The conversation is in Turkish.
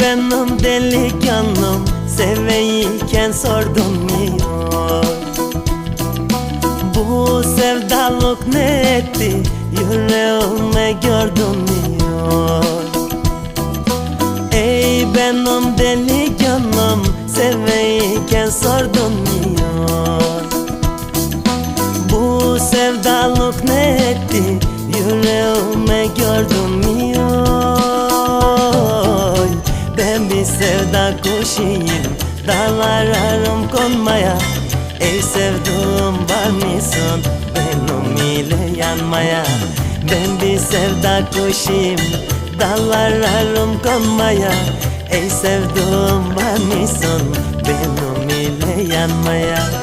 benim delikanlım Seveyken sordum niye? Bu sevdalık ne etti Yüreğime gördüm niye? Ey benim delikanlım Seveyken sordum niye? Bu sevdalık ne etti Yüreğime gördüm niye Ben bir sevda kuşuyum Dağlar arım konmaya. Ey sevduğum var mısın Benim ile yanmaya. Ben bir sevda kuşuyum Dağlar arım konmaya. Ey sevduğum var mısın Benim ile yanmaya